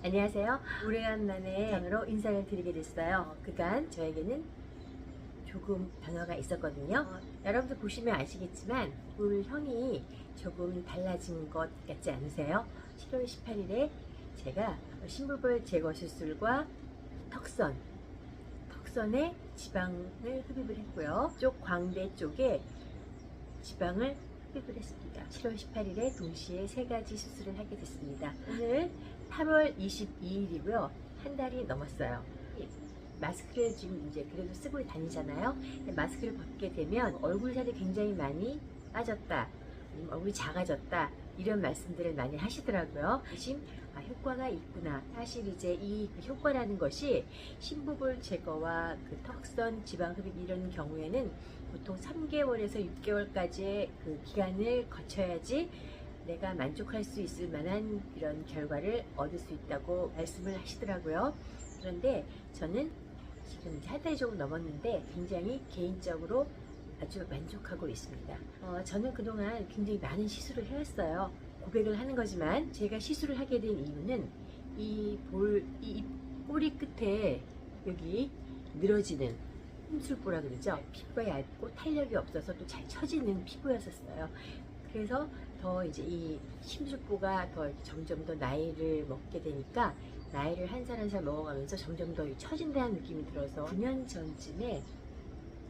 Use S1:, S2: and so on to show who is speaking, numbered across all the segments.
S1: 안녕하세요. 오래간 만에 장으로 인사를 드리게 됐어요. 그간 저에게는 조금 변화가 있었거든요. 어, 여러분들 보시면 아시겠지만 물형이 조금 달라진 것 같지 않으세요? 7월 18일에 제가 심부볼 제거 수술과 턱선, 턱선에 지방을 흡입을 했고요. 쪽 광대 쪽에 지방을 흡입을 했습니다. 7월 18일에 동시에 세 가지 수술을 하게 됐습니다. 오늘 8월 22일이고요. 한 달이 넘었어요. 이 마스크를 지금 이제 그래도 쓰고 다니잖아요. 마스크를 벗게 되면 얼굴 살이 굉장히 많이 빠졌다. 얼굴이 작아졌다. 이런 말씀들을 많이 하시더라고요. 대신 아, 효과가 있구나. 사실 이제 이그 효과라는 것이 심부볼 제거와 그 턱선 지방 흡입 이런 경우에는 보통 3개월에서 6개월까지의 그 기간을 거쳐야지 내가 만족할 수 있을 만한 이런 결과를 얻을 수 있다고 말씀을 하시더라고요. 그런데 저는 지금 한 달이 조금 넘었는데 굉장히 개인적으로 아주 만족하고 있습니다. 어, 저는 그동안 굉장히 많은 시술을 해왔어요. 고백을 하는 거지만 제가 시술을 하게 된 이유는 이 볼, 이 꼬리 끝에 여기 늘어지는 흠술보라 그러죠. 피부가 얇고 탄력이 없어서 또 잘 처지는 피부였었어요. 그래서 더 이제 이 심술보가 더 점점 더 나이를 먹게 되니까 나이를 한살 한 살 먹어가면서 점점 더 처진다는 느낌이 들어서 9년 전쯤에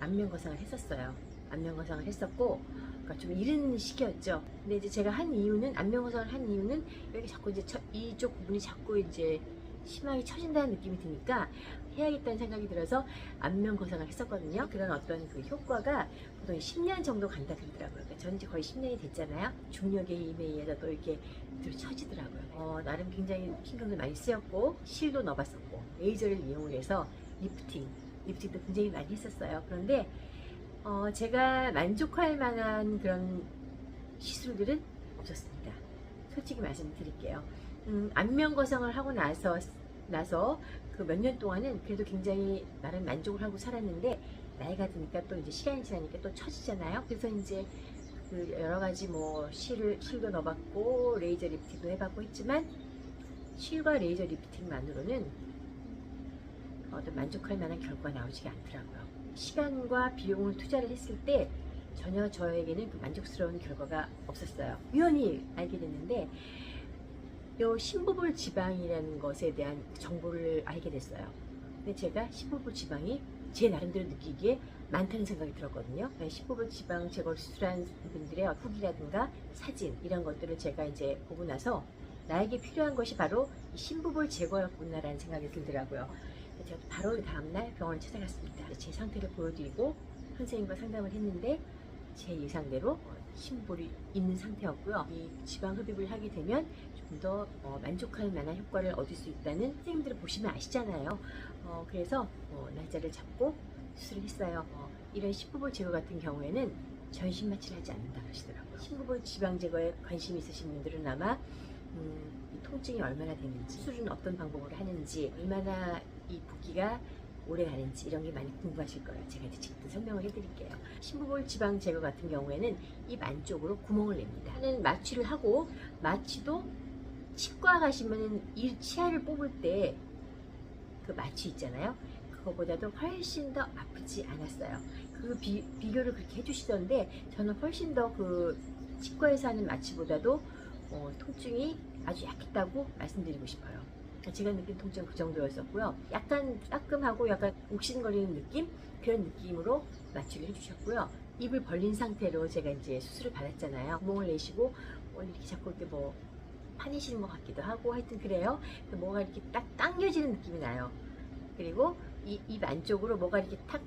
S1: 안면거상을 했었어요. 안면거상을 했었고, 그러니까 좀 이른 시기였죠. 근데 이제 제가 한 이유는 안면거상을 한 이유는 여기 자꾸 이제 처- 이쪽 부분이 자꾸 이제 심하게 처진다는 느낌이 드니까 해야겠다는 생각이 들어서 안면거상을 했었거든요. 그런 어떤 그 효과가 보통 10년 정도 간다 그러더라고요. 그러니까 저는 이제 거의 10년이 됐잖아요. 중력의 힘에 의해서 또 이렇게 들어 처지더라고요. 어, 나름 굉장히 신경도 많이 쓰였고 실도 넣어봤었고 레이저를 이용을 해서 리프팅, 리프팅도 굉장히 많이 했었어요. 그런데 어, 제가 만족할 만한 그런 시술들은 없었습니다. 솔직히 말씀드릴게요. 음, 안면 거상을 하고 나서 나서 그 몇 년 동안은 그래도 굉장히 나름 만족을 하고 살았는데 나이가 드니까 또 이제 시간이 지나니까 또 처지잖아요. 그래서 이제 그 여러 가지 뭐 실을 실도 넣어봤고 레이저 리프팅도 해봤고 했지만 실과 레이저 리프팅만으로는 어떤 만족할 만한 결과가 나오지가 않더라고요. 시간과 비용을 투자를 했을 때 전혀 저에게는 그 만족스러운 결과가 없었어요. 우연히 알게 됐는데 요 심부볼 지방이라는 것에 대한 정보를 알게 됐어요. 근데 제가 심부볼 지방이 제 나름대로 느끼기에 많다는 생각이 들었거든요. 그러니까 심부볼 지방 제거를 수술한 분들의 후기라든가 사진 이런 것들을 제가 이제 보고 나서 나에게 필요한 것이 바로 이 심부볼 제거였구나라는 생각이 들더라고요. 제가 바로 그 다음날 병원을 찾아갔습니다. 제 상태를 보여드리고 선생님과 상담을 했는데 제 예상대로 심볼이 있는 상태였고요. 이 지방 흡입을 하게 되면 좀 더 만족할 만한 효과를 얻을 수 있다는 선생님들을 보시면 아시잖아요. 어, 그래서 어, 날짜를 잡고 수술을 했어요. 어, 이런 심부볼 제거 같은 경우에는 전신 마취를 하지 않는다 하시더라고요. 심부볼 지방 제거에 관심 있으신 분들은 아마 음, 이 통증이 얼마나 되는지, 수술은 어떤 방법으로 하는지, 얼마나 이 붓기가 오래 가는지 이런 게 많이 궁금하실 거예요. 제가 이제 지금 설명을 해드릴게요. 심부볼 지방 제거 같은 경우에는 입 안쪽으로 구멍을 냅니다. 하는 마취를 하고 마취도 치과 가시면은 이 치아를 뽑을 때 그 마취 있잖아요. 그거보다도 훨씬 더 아프지 않았어요. 그 비, 비교를 그렇게 해주시던데 저는 훨씬 더 그 치과에서 하는 마취보다도 어, 통증이 아주 약했다고 말씀드리고 싶어요. 제가 느낀 통증은 그 정도였었고요. 약간 따끔하고 약간 옥신거리는 느낌? 그런 느낌으로 마취를 해주셨고요. 입을 벌린 상태로 제가 이제 수술을 받았잖아요. 구멍을 내시고 뭐 이렇게 자꾸 이렇게 뭐 파내시는 것 같기도 하고 하여튼 그래요. 뭐가 이렇게 딱 당겨지는 느낌이 나요. 그리고 이 입 안쪽으로 뭐가 이렇게 탁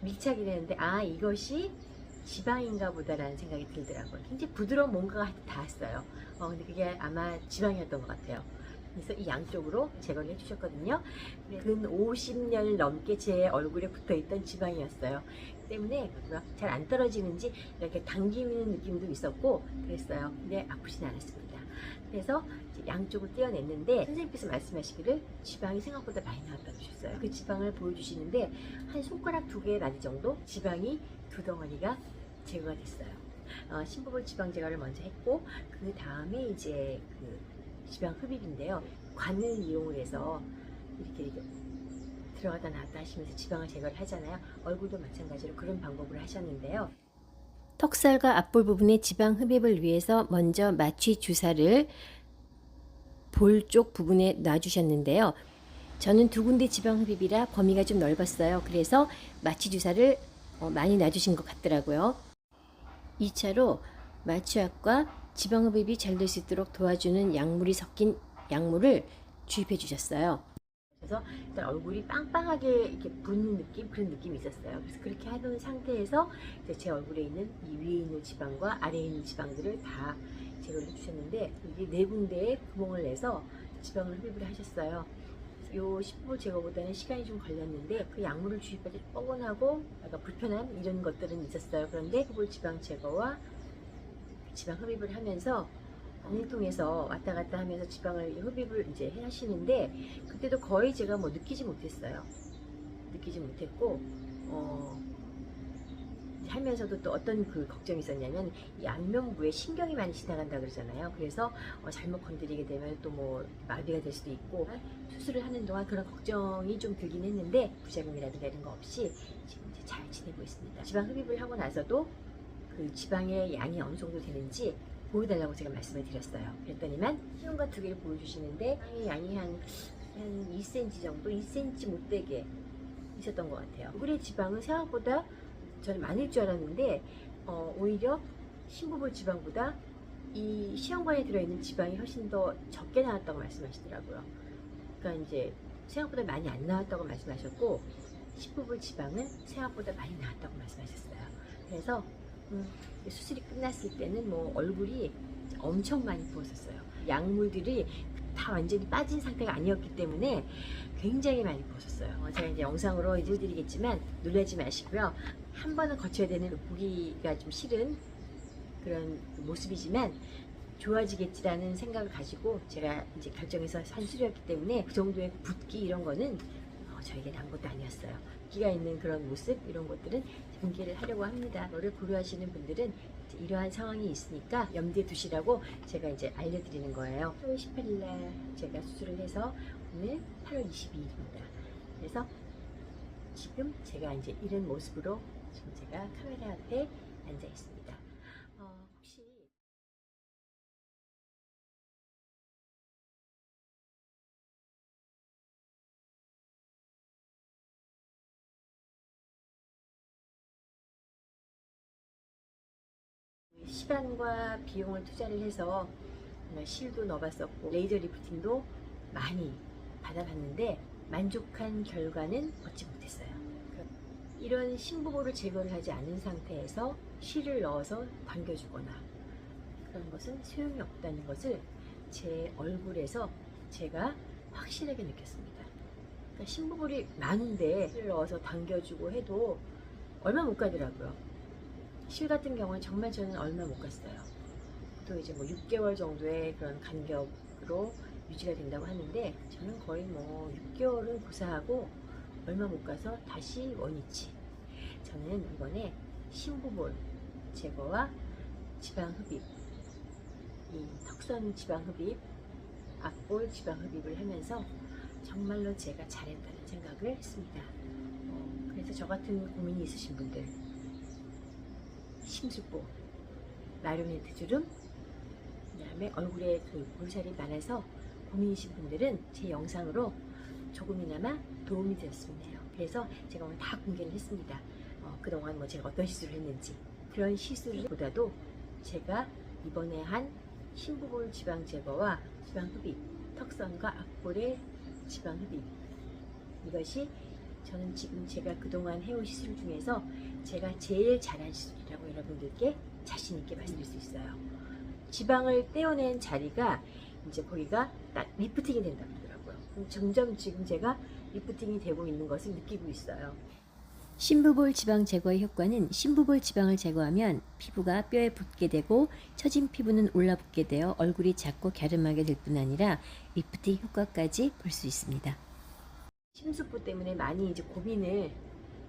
S1: 밀착이 되는데 아 이것이 지방인가 보다라는 생각이 들더라고요. 굉장히 부드러운 뭔가가 닿았어요. 어, 근데 그게 아마 지방이었던 것 같아요. 그래서 이 양쪽으로 제거를 해주셨거든요. 근 50년 넘게 제 얼굴에 붙어있던 지방이었어요. 때문에 잘 안 떨어지는지 이렇게 당기는 느낌도 있었고 그랬어요. 근데 아프진 않았습니다. 그래서 양쪽을 떼어냈는데 선생님께서 말씀하시기를 지방이 생각보다 많이 나왔다고 하셨어요. 그 지방을 보여주시는데 한 손가락 두 개 나이 정도 지방이 두 덩어리가 제거가 됐어요. 어, 심부볼 지방 제거를 먼저 했고 그 다음에 이제 그 지방 흡입인데요. 관을 이용을 해서 이렇게, 이렇게 들어갔다 나왔다 하시면서 지방을 제거를 하잖아요. 얼굴도 마찬가지로 그런 방법을 하셨는데요. 턱살과 앞볼 부분의 지방 흡입을 위해서 먼저 마취 주사를 볼 쪽 부분에 놔주셨는데요. 저는 두 군데 지방 흡입이라 범위가 좀 넓었어요. 그래서 마취 주사를 어, 많이 놔주신 것 같더라고요. 2차로 마취약과 지방 흡입이 잘 될 수 있도록 도와주는 약물이 섞인 약물을 주입해 주셨어요. 그래서 일단 얼굴이 빵빵하게 이렇게 붓는 느낌 그런 느낌이 있었어요. 그래서 그렇게 하는 상태에서 제 얼굴에 있는 이 위에 있는 지방과 아래에 있는 지방들을 다 제거를 해주셨는데 이게 네 군데에 구멍을 내서 지방을 흡입을 하셨어요. 요 10호 제거보다는 시간이 좀 걸렸는데 그 약물을 주입할 때 뻐근하고 약간 불편한 이런 것들은 있었어요. 그런데 흡입 지방 제거와 지방 흡입을 하면서 통해서 왔다 갔다 하면서 지방을 흡입을 이제 해 하시는데 그때도 거의 제가 뭐 느끼지 못했어요. 느끼지 못했고 어 하면서도 또 어떤 그 걱정이 있었냐면 이 안면부에 신경이 많이 지나간다 그러잖아요. 그래서 어, 잘못 건드리게 되면 또 뭐 마비가 될 수도 있고 수술을 하는 동안 그런 걱정이 좀 들긴 했는데 부작용이라든가 이런 거 없이 지금 이제 잘 지내고 있습니다. 지방 흡입을 하고 나서도 그 지방의 양이 어느 정도 되는지 보여달라고 제가 말씀을 드렸어요. 그랬더니만 시험과 두 개를 보여주시는데 양이 한, 한 2cm 정도, 2cm 못되게 있었던 것 같아요. 얼굴의 지방은 생각보다 저는 많을 줄 알았는데 어, 오히려 신부볼 지방보다 이 시험관에 들어있는 지방이 훨씬 더 적게 나왔다고 말씀하시더라고요. 그러니까 이제 생각보다 많이 안 나왔다고 말씀하셨고 신부볼 지방은 생각보다 많이 나왔다고 말씀하셨어요. 그래서 음, 수술이 끝났을 때는 뭐 얼굴이 엄청 많이 부었었어요. 약물들이 다 완전히 빠진 상태가 아니었기 때문에 굉장히 많이 부었었어요. 어, 제가 이제 영상으로 이제 드리겠지만 놀라지 마시고요. 한 번은 거쳐야 되는 보기가 좀 싫은 그런 모습이지만 좋아지겠지라는 생각을 가지고 제가 이제 결정해서 산술이었기 때문에 그 정도의 붓기 이런 거는 어, 저에게는 아무것도 아니었어요. 기가 있는 그런 모습 이런 것들은 공개를 하려고 합니다. 너를 고려하시는 분들은 이러한 상황이 있으니까 염두에 두시라고 제가 이제 알려드리는 거예요. 8월 18일 날 제가 수술을 해서 오늘 8월 22일입니다. 그래서 지금 제가 이제 이런 모습으로 지금 제가 카메라 앞에 앉아 있습니다. 시간과 비용을 투자를 해서 실도 넣어봤었고 레이저 리프팅도 많이 받아봤는데 만족한 결과는 얻지 못했어요. 이런 신부고를 제거를 하지 않은 상태에서 실을 넣어서 당겨주거나 그런 것은 소용이 없다는 것을 제 얼굴에서 제가 확실하게 느꼈습니다. 그러니까 신부골이 많은데 실을 넣어서 당겨주고 해도 얼마 못 가더라고요. 실 같은 경우는 정말 저는 얼마 못 갔어요. 또 이제 뭐 6개월 정도의 그런 간격으로 유지가 된다고 하는데 저는 거의 뭐 6개월은 고사하고 얼마 못 가서 다시 원위치. 저는 이번에 신부볼 제거와 지방 흡입, 이 턱선 지방 흡입, 앞볼 지방 흡입을 하면서 정말로 제가 잘했다는 생각을 했습니다. 어, 그래서 저 같은 고민이 있으신 분들, 심술보, 마루멘트 주름, 그 다음에 얼굴에 그 볼살이 많아서 고민이신 분들은 제 영상으로 조금이나마 도움이 되었으면 해요. 그래서 제가 오늘 다 공개를 했습니다. 어, 그동안 뭐 제가 어떤 시술을 했는지 그런 시술보다도 제가 이번에 한 신부볼 지방 제거와 지방 흡입, 턱선과 앞볼의 지방 흡입 이것이 저는 지금 제가 그동안 해온 시술 중에서 제가 제일 잘한 시술이라고 여러분들께 자신 있게 말씀드릴 수 있어요. 지방을 떼어낸 자리가 이제 거기가 딱 리프팅이 된다고. 그럼 점점 지금 제가 리프팅이 되고 있는 것을 느끼고 있어요. 신부볼 지방 제거의 효과는 신부볼 지방을 제거하면 피부가 뼈에 붙게 되고 처진 피부는 올라붙게 되어 얼굴이 작고 갸름하게 될 뿐 아니라 리프팅 효과까지 볼 수 있습니다. 심수부 때문에 많이 이제 고민을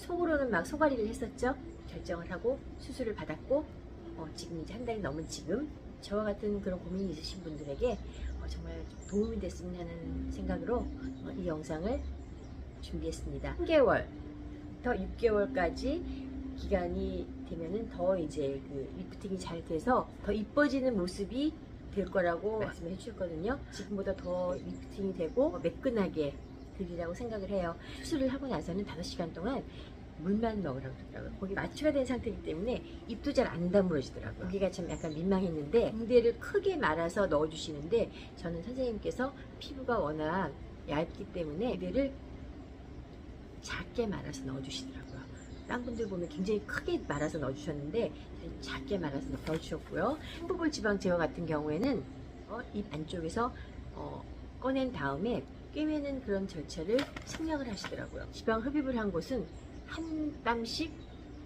S1: 속으로는 막 소가리를 했었죠. 결정을 하고 수술을 받았고 어, 지금 이제 한 달이 넘은 지금 저와 같은 그런 고민이 있으신 분들에게 어, 정말 도움이 됐으면 하는 생각으로 어, 이 영상을 준비했습니다. 3개월, 더 6개월까지 기간이 되면은 더 이제 그 리프팅이 잘 돼서 더 이뻐지는 모습이 될 거라고 말씀을 해주셨거든요. 지금보다 더 리프팅이 되고 매끈하게 되리라고 생각을 해요. 수술을 하고 나서는 5시간 동안 물만 먹으라고 그러더라고요. 거기 마취가 된 상태이기 때문에 입도 잘 안 다물어지더라고요. 거기가 참 약간 민망했는데 붕대를 크게 말아서 넣어주시는데 저는 선생님께서 피부가 워낙 얇기 때문에 붕대를 작게 말아서 넣어주시더라고요. 딴 분들 보면 굉장히 크게 말아서 넣어주셨는데 작게 말아서 넣어주셨고요. 행부볼 지방 제거 같은 경우에는 어, 입 안쪽에서 어, 꺼낸 다음에 꿰매는 그런 절차를 생략을 하시더라고요. 지방 흡입을 한 곳은 한 땀씩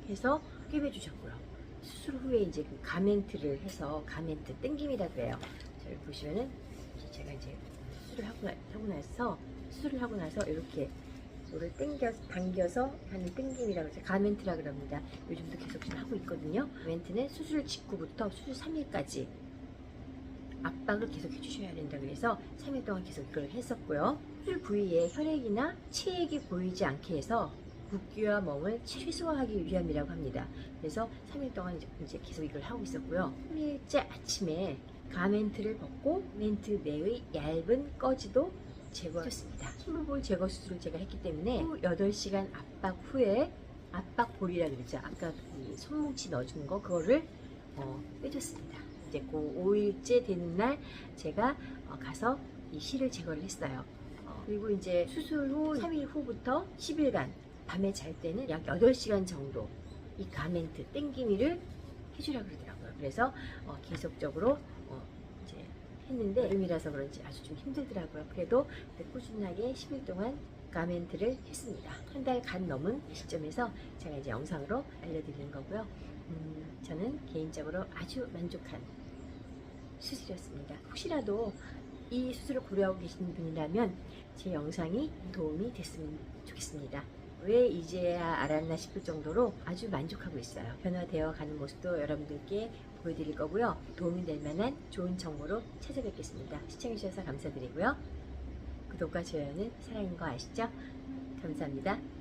S1: 해서 꿰매 주셨고요. 수술 후에 이제 그 가멘트를 해서 가멘트 땡김이라 그래요. 저기 보시면은 제가 이제 수술을 하고, 나, 하고 나서 수술을 하고 나서 이렇게 이를 당겨 당겨서 하는 땡김이라고 해서 가멘트라 그럽니다. 요즘도 계속 지금 하고 있거든요. 가멘트는 수술 직후부터 수술 3일까지 압박을 계속 해주셔야 된다 그래서 3일 동안 계속 이걸 했었고요. 수술 부위에 혈액이나 체액이 보이지 않게 해서 붓기와 멍을 최소화하기 위함이라고 합니다. 그래서 3일 동안 이제- 계속 이걸 하고 있었고요. 3일째 아침에 가멘트를 벗고 멘트 내의 얇은 꺼지도 제거했습니다. 힘부볼 제거 수술을 제가 했기 때문에 후 8시간 압박 후에 압박볼이라 그러죠. 아까 이 손뭉치 넣어준 거 그거를 어, 빼줬습니다. 이제 그 5일째 되는 날 제가 어, 가서 이 실을 제거를 했어요. 어, 그리고 이제 수술 후 3일 후부터 10일간 밤에 잘 때는 약 8시간 정도 이 가멘트 땡기미를 해주라 그러더라고요. 그래서 어, 계속적으로 어, 이제 했는데 여름이라서 그런지 아주 좀 힘들더라고요. 그래도 꾸준하게 10일 동안 가멘트를 했습니다. 한 달 간 넘은 시점에서 제가 이제 영상으로 알려드리는 거고요. 음, 저는 개인적으로 아주 만족한 수술이었습니다. 혹시라도 이 수술을 고려하고 계시는 분이라면 제 영상이 도움이 됐으면 좋겠습니다. 왜 이제야 알았나 싶을 정도로 아주 만족하고 있어요. 변화되어 가는 모습도 여러분들께 보여드릴 거고요. 도움이 될 만한 좋은 정보로 찾아뵙겠습니다. 시청해주셔서 감사드리고요. 구독과 좋아요는 사랑인 거 아시죠? 감사합니다.